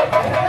Thank you.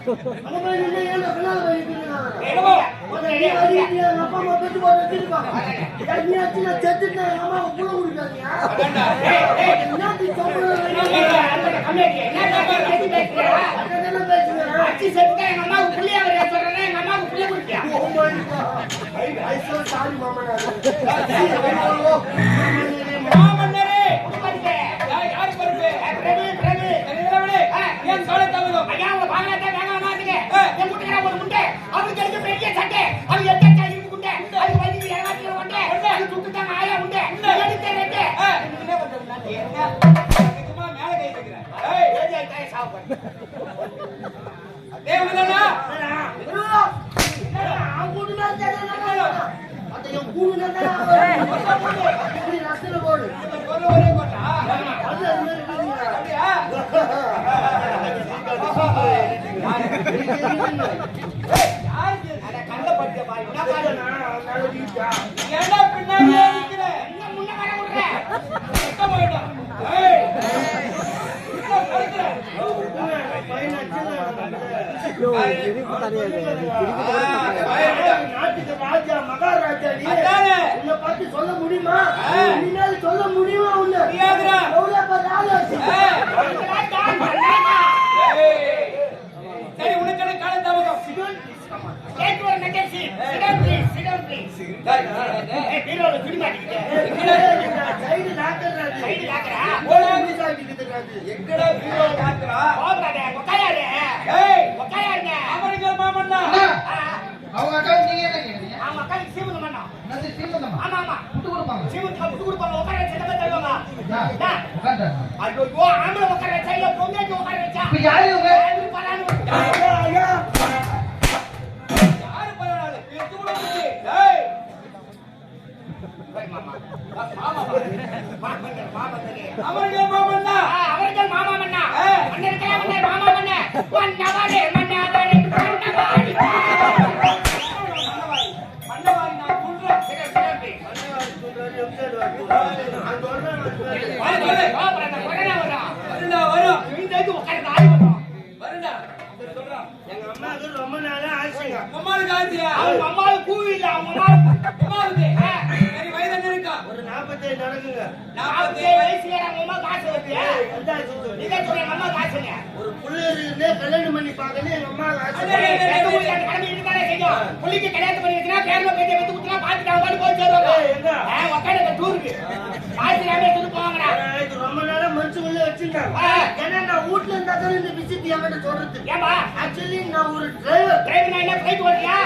என்னமோ அதான்டா. அச்சி செத்துட்டா எங்க அம்மாவுக்கு புள்ளியா வரையா சொல்றேன் எங்க அம்மாவுக்கு புள்ளிய குடிப்பியா மாமன்னரே உட்காந்துக்க. யார் யார் பொறுப்பு பிரபு பிரபு தலைவரே, ஏன் காலை தாமதம் ஐயா உங்க பாங்கத்தை வேக மாட்டுங்க என் முட்டுக்கிற ஒரு முட்டை அவருக்கு எடுக்க பெரிய சட்டை அது எட்ட இருப்பு குண்டை அது வலிக்கு இரவாத்திர உண்டை அது சுத்துட்டாங்க ஆயா உண்டை எடுத்த ரெண்டு என்ன பண்றது நான் என்ன சும்மா மேல கை வைக்கிறேன் ஏய், ஏஜி ஆயிட்டாய் சாப்பிடு தேவதானா போடு ஒரு ஒரே கோட்டா அது அது மாதிரி இல்லைங்க. அப்படியா சொல்ல முடியுமா? சொல்ல முடியுமா உன்னை? சரி உனக்கு என்ன காலை தாமதம். கேட்டு வர நெகழ்ச்சி சிடம் ப்ளீஸ் சிடம் ப்ளீஸ் ஏய் பீரோல துணி மாட்டிக்கிட்டே இந்த சைடு நாட்டுறாரு. சைடு காக்கறா போடாம சாப்பிட்டுக்கிட்டு இருக்காரு. எங்கடா வீரோ காத்துறா அவங்க அக்கா நீங்க என்ன கேக்குறீங்க ஆமா கை சீவனம் பண்ணோம் என்னது சீமந்தமா ஆமா ஆமா. விட்டு கொடுப்பாங்க. சீவனத்துக்கு விட்டு கொடுப்பாங்க. உட்கார வச்சு என்ன தருவாங்க? யா, உட்கார்ந்தாங்க. ஐயோ ஆம்பளை உட்கார வச்சா இல்ல பொங்கேஜ் உட்கார வச்சா? இப்ப யாரு எங்க அம்மாவுக்கு ரொம்ப நாளா ஆசைங்க அம்மாளுக்கு ஆசியா அவங்க அம்மாவுக்கு பூ இல்ல அவங்க அம்மாவுக்கு சரி வயது என்ன இருக்கா ஒரு நாற்பத்தேழு நடக்குங்க நாற்பத்தேழு வயசுல அவங்க அம்மா காசு வருது நீங்க சொல்லுங்க எங்க அம்மா காசுங்க ஒரு புள்ள இருக்குன்னே கல்யாணம் பண்ணி பார்க்கணும் எங்க அம்மா. புள்ளிக்கு கல்யாணம் பண்ணி வச்சுனா, பேரனை பேத்தியை வந்து குத்துனா, அவங்க போய் சேருவாங்க. உக்காந்து டூருக்கு. பார்த்துட்டு எடுத்துட்டு போவாங்கடா. இது ரொம்ப நாளா மனுஷங்கள வச்சிருந்தாங்க ஆ. ஏன்னா நான் வீட்டுல இருந்தா தான் இந்த விஷயத்தை என்கிட்ட சொல்றது ஆக்சுவலி நான் ஒரு டிரைவர் டிரைவர் நான் என்ன flight ஓட்டுறியா?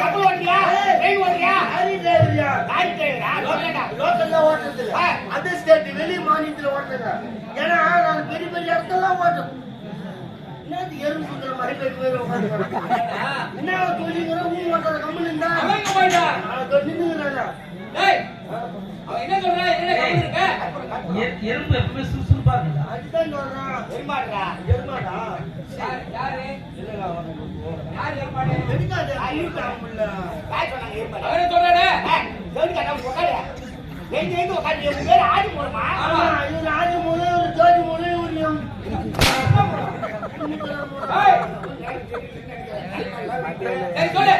கப்பல் ஓட்டுறியா? train ஓட்டுறியா? லாரி டிரைவர்யா லாரி டிரைவரா? லோக்கல்டா. லோக்கல்ல ஓட்டுறது. அதர் ஸ்டேட் வெளி மாநிலத்துல ஓட்டுறேங்க ஏன்னா நான் பெரிய பெரிய இடத்தெல்லாம் ஓட்டும் என்னது எறும்பு சுத்துற மாதிரி போய் போய் உட்காந்து என்ன தொழில்ங்கிற ஊ ஓட்டுற கம்பெனி இருந்தா அமெரிக்கா போயிட்டா நின்னுங்கிறாங்க டேய் அவன் என்ன சொல்றான் என்ன இருக்க எறும்பு எப்பவுமே சுறுசுறுப்பா எதிர்பார்க்கல. அதுதான் சொல்றேன். எருமாடுறா. எருமாடா? யார், யாரு? இல்லைங்க, அவனுக்கு போ. யார் ஏற்பாடு? எதுக்காக ஐயூக்காமுல்ல? யார் சொன்னாங்க எருமாடு? அவரே சொல்றானே. ஜோடி கட்டாம உட்காரு. எங்க எங்க உட்காரு? உங்க பேரு ஆதி மூலமா? ஆமா, இவரு ஆதி மூலை, இவரு ஜோதி மூலை, இவரு எம். ஏய், சரி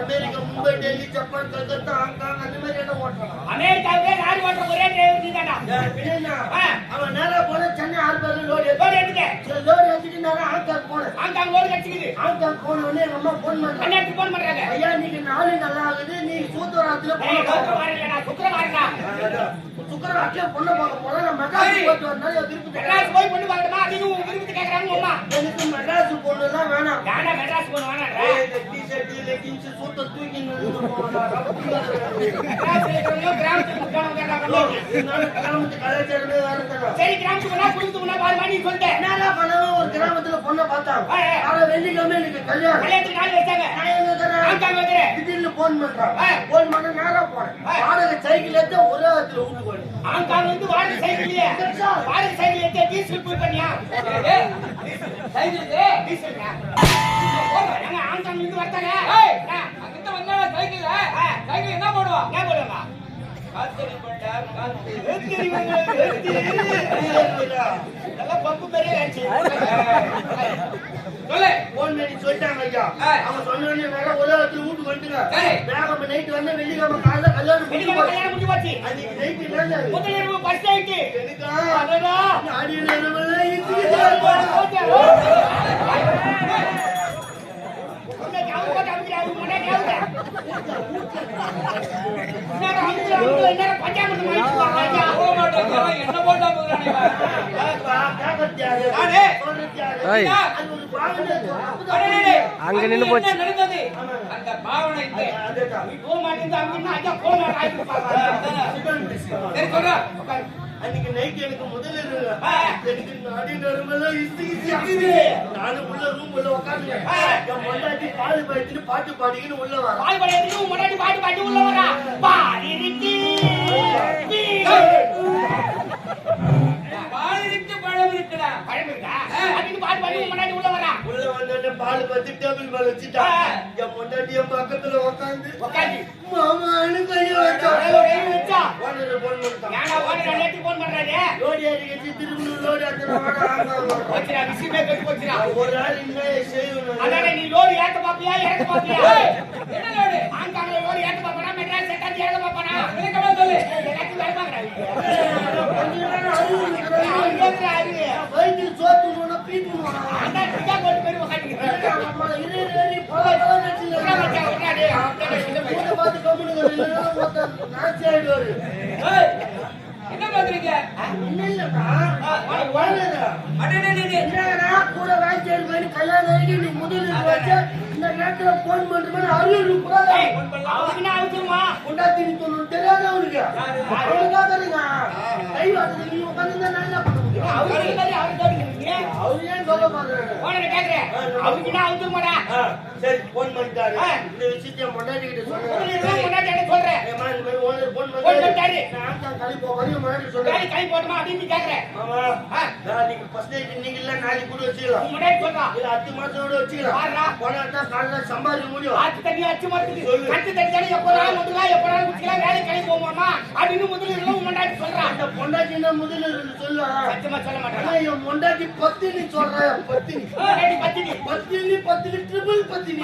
America, Mumbai, Delhi, Japan, Calcutta, Hong Kong, அந்த மாதிரி இடம் ஓட்டுறான். ஓட்டுற ஒரே டிரைவர் நீதான்டா. அவன் நேரா போன லோடு லோடு எடுத்துக்க. சரி, லோடு ஏத்திட்டு நேரா ஹாங்காங் போனேன். ஆங்காங்க லோடு கட்டிக்குது. ஹாங்காங் போன உடனே எங்க அம்மா போன் பண்ணாங்க. கல்யாணத்துக்கு போன் பண்றாங்க. ஐயா நீங்க நாலு நல்லா ஆகுது நீ சூத்தவராத்துல ஏய், பொண்ணு பார்க்க சுக்கிரவாரம் இல்லடா, சுக்கிரவாரம்டா. சுக்கரவாட்டில பொண்ணு பார்க்க போறேன் நான் மெட்ராஸ் போயிட்டு என் விருப்பத்துக்கு மெட்ராஸ் போய் பொண்ணு பார்க்கணுமா? விருப்பத்தை கேக்குறாங்க அம்மா. எனக்கு வேணாம் பொண்ணு தூக்கி. மெட்ராஸ்ல சரி கிராமத்துக்கு போனா குடும்பத்துக்கு போனா பாரு மாதிரி சொல்லிட்டேன். என்னடா பண்ணவன் ஒரு கிராமத்துல பொண்ணை ஆ. ஆனா வெள்ளிக்கிழமை எனக்கு கல்யாணம். கல்யாணத்துக்கு நாள் வச்சாங்க நான் எங்க இருக்கிறேன்? திடீர்னு போன் பண்றான். போன் பண்ண நேரா போனேன். வாடகை சைக்கிள் எடுத்து ஒரே இடத்துல வீட்டுக்கு போனேன் ஆங்காங்க வந்து வாடகை சைக்கிள்லயே. வாடகை சைக்கிள் எடுத்து டீசல் ஃபுல் பண்ணியா? சைக்கிள் ஏங்க ஆங்காங்க இருந்து வரத்தாங்க அங்கிட்ட வந்தாடா சைக்கிள்ல. ஆ. சைக்கிள் என்ன பண்ணுவான்? என்ன போடுவாங்க? சொல்லிட்டாங்க ஐயா. அவன் சொன்ன உடனே நேரா ஒரே இடத்துல வீட்டுக்கு வந்துட்டுங்க. சரி. வேகமா நைட் வந்து வெள்ளிக்கிழமை காலைல கல்யாணம். கல்யாணம் முடிஞ்சு போச்சு. அன்னைக்கு நைட் அடடா. அங்க நின்னு போச்சு. நடந்தது? அன்னைக்கு நைட் எனக்கு முதல்ல. எனக்கு நாடி நரம்பெல்லாம் இசு இசு நானும் உள்ள ரூம் உள்ள உட்காந்துங்க என் பொண்டாட்டி பால் பாய்ச்சிட்டு பாட்டு பாடிக்கின்னு உள்ள படம் எடுத்துட்டு உன் முன்னாடி பாட்டு பாட்டு உள்ள வரா. பால் பார்த்து டேபிள் மேல வச்சுட்டா. என் பொண்டாட்டி என் பக்கத்துல உட்காந்து உட்காந்து. மாமான்னு கை வச்சா. ஓனர் போன் பண்ணிட்டான் ஏன்டா ஓடுற நேரத்துக்கு phone பண்றாரு? லோடி அடிக்கச்சு திரும்பி லோடி அத்தனை வாடா ஆங்க போச்சுடா, விஷயமே கெட்டு போச்சுடா. ஒரு ஆள் இன்னும் செய்யணும் அதானே, நீ லோடு ஏத்த பாப்பியா, இறக்க பாப்பியா? ஏய், என்ன லோடு? ஆங்காங்க லோடு ஏத்த பாப்பானா, மெட்ராஸ் ஏத்தாந்து இறக்க பாப்பானா? விளக்கமா சொல்லு. எல்லாத்தையும் வேலை. கொஞ்ச நேரம் அறிவு அவன் இருக்கிறான். கேக்குற அறிவு. வயிற்றுல சோத்து போனா பீப்புமா அந்த டிக்கா போட்டு போய் உட்காந்துக்கிறாரு. அம்மா இரு இரு, இரு பல பல உட்கார நடிச்சுக்கிறான். வச்சா, உட்காரு. அவன் கிட்ட போய் கூட பார்த்து கம்முனு இல்லைன்னா ஒருத்தன் நாச்சி ஆயிடுவாரு. ஏய், என்ன பாக்குறீங்க ஒண்ணும் இல்லைப்பா. அவன் வாழ்றா. அடே, டே, டே, டே. என்னடா கூட வேலைக்கு ஏறி கல்யாணம் ஆகி நீ முதலில் வச்சு இந்த நேரத்துல போன் கூடாது அவசியமா? கொண்டாத்தி சொல்லணும் தெரியாத அவனுக்கு அவனுக்காக நீங்க கை வாசல் நீ உட்காந்து நல்லா அவருக்கு சரி போன் பண்ணிட்டாரு இந்த விஷயத்தை என் கிட்ட சொல்றேன்? போன் பண்ணிட்டாரு. முன்னாடி சொல்றேன் போட்டுமா அப்படின்னு கேக்குறேன். நீங்க ஃபர்ஸ்ட் நைட் இல்ல நாளைக்கு கூட வச்சுக்கலாம் முன்னாடி இல்ல அத்து மாசத்தோட வச்சுக்கலாம் போனா காலைல சம்பாதிக்க முடியும் ஆத்து தண்ணி அச்சு சொல்லு. தண்ணி குடிக்கலாம் போவோமா அப்படின்னு முதல்ல எல்லாம் முன்னாடி சொல்றான் அந்த பொண்டாட்டி என்ன முதல்ல இருந்து சொல்லுவா சத்தியமா சொல்ல ஆனா மாட்டான் என் பொண்டாட்டி பத்தினி சொல்றா பத்தினி. முன்னாடி பத்தினி. பத்தினி பத்தினி ட்ரிபிள் பத்தினி.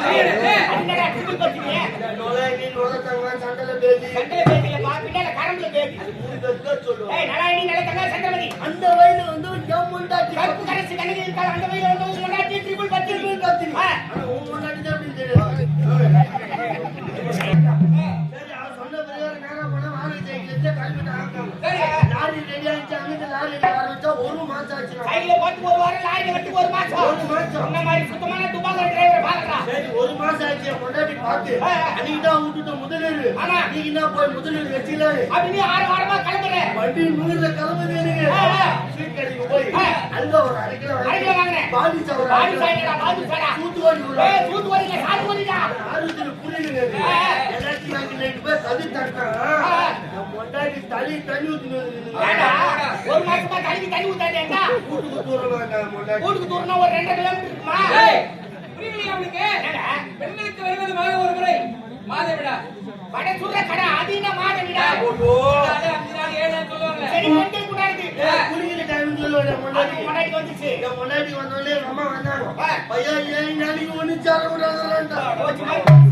என்னடா ட்ரிபிள் பத்தினி? நுழையி நுழைத்தாங்க சண்டல பேசி. சண்டல பேசில பா பின்னால கரம்புல பேசி. மூணு பேர் தான் சொல்லுவாங்க. ஏய் நலாயினி நிலத்தங்க சந்திரமதி. அந்த வயது வந்து என் பொண்டாட்டி கருப்பு அந்த வயல வந்து முன்னாடி ட்ரிபிள் பத்தினி. ட்ரிபிள் பத்தினி. ஆ. ஆனா உன் பொண்டாட்டி தான் அப்படின்னு தெரியாது. லாரி ரெடி ஆயிடுச்சு அங்கிருந்து லாரியில ஆரம்பிச்சா ஒரு மாசம் ஆச்சு. சைடுல போட்டு ஒரு வாரம் லாரியில கட்டி ஒரு மாசம் ஒரு மாசம் இந்த மாதிரி சுத்தமான துபாக்கோ டிரைவர் பாக்குறான் சரி ஒரு மாசம் ஆச்சு பொண்டாட்டி பார்த்து. அன்னைக்கு தான் விட்டுட்ட முதலீடு. ஆமா. நீங்க என்ன போய் முதலீடு வச்சுலாரு அப்படி நீ ஆறு வாரமா கிளம்புற. வண்டி நூறுல கிளம்புது எனக்கு. ஸ்வீட் கடைக்கு போய். அங்க ஒரு அரை கிலோ அரை கிலோ வாங்கினேன். பாடி சவர பாடி சாய்டா பாடி சாய்டா தூத்துக்குடி உள்ள ஏய் தூத்துக்குடி இல்ல சாத்துக்குடிடா ஆறுதல் புரியுதுங்க இது. ஆ. எல்லாத்தையும் வாங்கி நைட்டு போய் கவி தட்டான் ஆ. என் பொண்டாட்டி தண்ணி தண்ணி ஊத்தினு ஏண்டா? ஒரு மாசமா தண்ணி தண்ணி ஊத்தாதேண்டா வீட்டுக்கு தூரமா வீட்டுக்கு தூரம்னா ஒரு ரெண்டு கிலோமீட்டர் இருக்குமா? ஏய், புரியலையா அவனுக்கு பெண்களுக்கு வருவது மாத ஒரு முறை. மாத விழா வட சுடுற கடை அது என்ன மாதவிடா நாலு, அஞ்சு நாள் ஏழு நாள் சொல்லுவாங்க. சரி பெண்கள் கூட இருக்கு குடிக்கிற டைம் சொல்லுவேன் என் அது பொண்டாட்டி முன்னாடி வந்துச்சு. வந்தோடனே அம்மா வந்தாங்க. பையன் ஏழு நாளைக்கு ஒண்ணு சார விடாதான்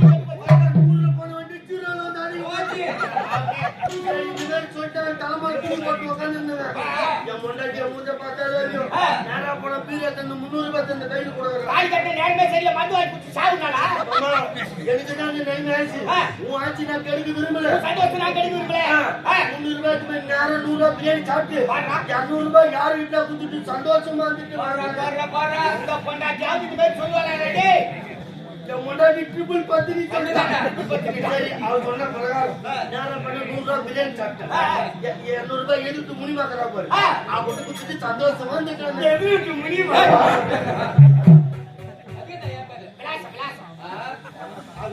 சொல்லிட்டாங்க, தலைமாரி துணி போட்டு உக்காந்துருந்தேன். என் பொண்டாட்டிய மூஞ்ச பார்த்தாலே. நேரா போனா பீரோ தந்து முந்நூறு ரூபாய் தந்து கையில கொடுக்குறேன். தாய் கட்ட நேரமே சரியில்லை மந்து வாங்கி குடிச்சு சாவுனாடா அம்மா, எனக்கு தான் இந்த நைன் ஆச்சு. ஆ. உன் ஆச்சு நான் கெடுக்க விரும்பல. சந்தோஷம் நான் கிடைக்கிறீங்களே ஆ, முந்நூறு ரூபாய்க்கு போய் நேரா நூறு ரூபாய் பிரியாணி சாப்பிட்டு, வாடா. இருநூறு ரூபாய் யார் வீட்டுல குடுத்துட்டு சந்தோஷமா இருந்துட்டு வர்றாங்க. இந்த சொல்லுவாங்க என் பொண்டாட்டி triple பத்தினி சொல்லிட்டாங்க. பத்தினி. சரி, அவ சொன்ன பிரகாரம் நேரா பண்ணி நூறு ரூபாய் பிரியாணி சாப்பிட்டேன். எ- இருநூறு ரூபாய் எதுக்கு முனிமாக்குறா பாரு. ஆ. அவகிட்ட குடுத்துட்டு சந்தோஷமா இருந்துட்டு எதுக்கு முடியுமா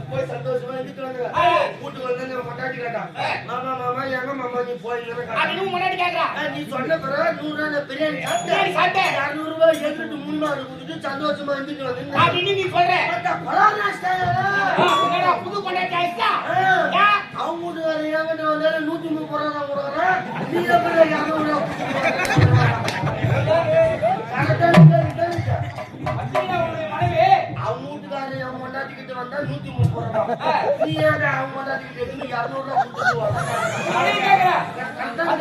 போய் சந்தோஷமா இருந்துக்கிறாங்க ஆ. வீட்டுக்கு வந்து கேட்டான் மாமா மாமா எங்க மாமா நீ போய் முன்னாடி கேக்குறா நீ சொன்ன பிறகு நூறு ரூபாய் பிரியாணி பிரியாணி சாப்பிட்டேன் சாப்பிட்டேன். இருநூறு ரூபாய் எடுத்துட்டு கொடுத்துட்டு சந்தோஷமா இருந்துட்டு அப்படின்னு நீ சொல்ற புது ஆயிடுச்சா. ஏன்? அவங்க நூத்தி முப்பது ரூபா தான் கொடுக்குறேன். நீ எப்படி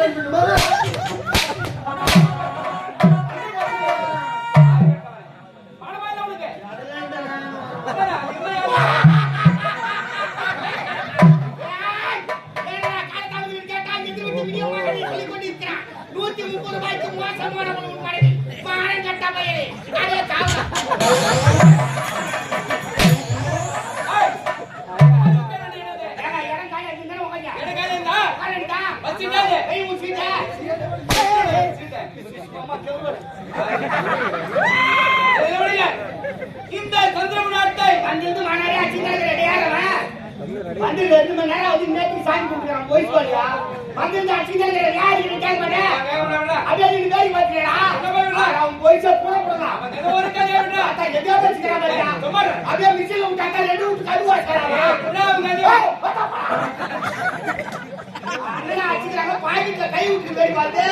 இருந்து வந்து மணி நேரம் ஆகுது, நேத்து சாமி கும்பிட்டுக்கிறான், போய் சொல்லியா? வந்திருந்து இருக்கிற யாரு கேட்க மாட்டேன். அப்படியே நீங்க வேலை பண்ணுறா? அவன் போய் சொல்ல போட போடுறான். அவன் எதோ ஒரு கதையை விடுறா. பார்த்தா எதையோ வச்சுக்கிறான். அப்படியே மிஷின்ல விட்டாக்கா ரெண்டு விட்டு கழுவா இருக்கிறான். என்ன அவங்க கதையை? ஏய், வாடாப்பா. அண்ணனா அடிச்சுக்கிறாங்க, பாக்கெட்ல கை விட்டு போய் பார்த்து,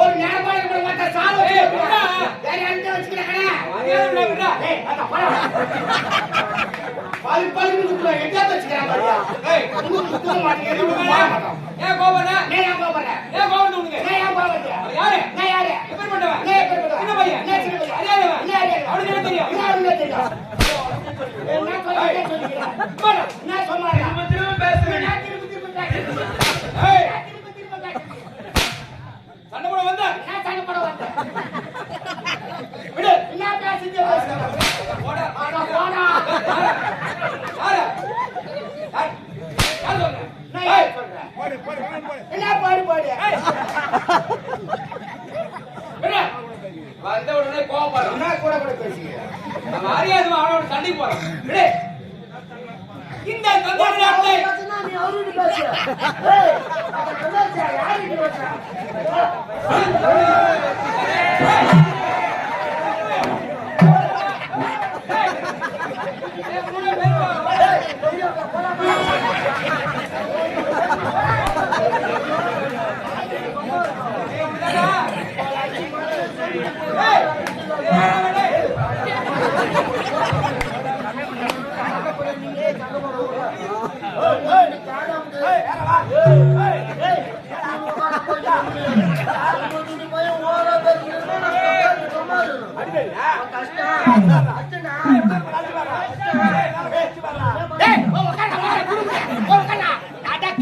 ஒரு நேரமா இருக்கிற மத்த சாவு. வேற யார்கிட்ட வச்சுக்கிறாங்க? இவங்க உங்களுக்கு மேல. போக மாட்டோம். ஏன்? நான் ஏன் போறேன்? ஏன் கோபம் வந்து உனக்கு? நான் ஏன்? அவன் யாரு? நான் யாரு? நான் எப்பேற்பட்டவன்? சின்ன பையன். நான் சின்ன பையன். அறியாதவன். நான். அவனுக்கு என்ன தெரியும்? என்ன அவனுக்கு தெரியும்? சொல்லிக்கிறேன். போடா. என்ன சொன்னாங்க? திரும்ப திரும்ப பேசுறேன். நான் திரும்ப திரும்ப கேட்கிறேன். ஏய், நான் திரும்ப திரும்ப கேட்கிறேன். சண்டை போட வந்தா? நான் சண்டை போட வந்தேன். விடு. என்ன பேசுங்க. போடா. போடா. என்ன பாடு. வந்த உடனே. என்ன கூட கூட? அவன் அறியாதவன் அவனோட சண்டைக்கு. இந்த நீ அவருகிட்ட பேசு. ஏய், அந்த கண்ணாடியா, யாருகிட்ட பேசுற?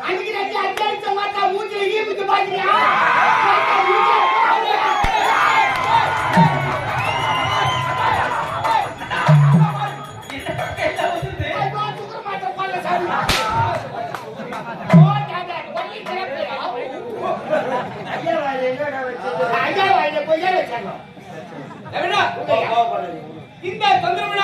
அன்னைக்கு நட்டி அடிச்ச மாட்டா மூஞ்சில ஈபிச்சு பாக்கியா இந்த தொந்தரவு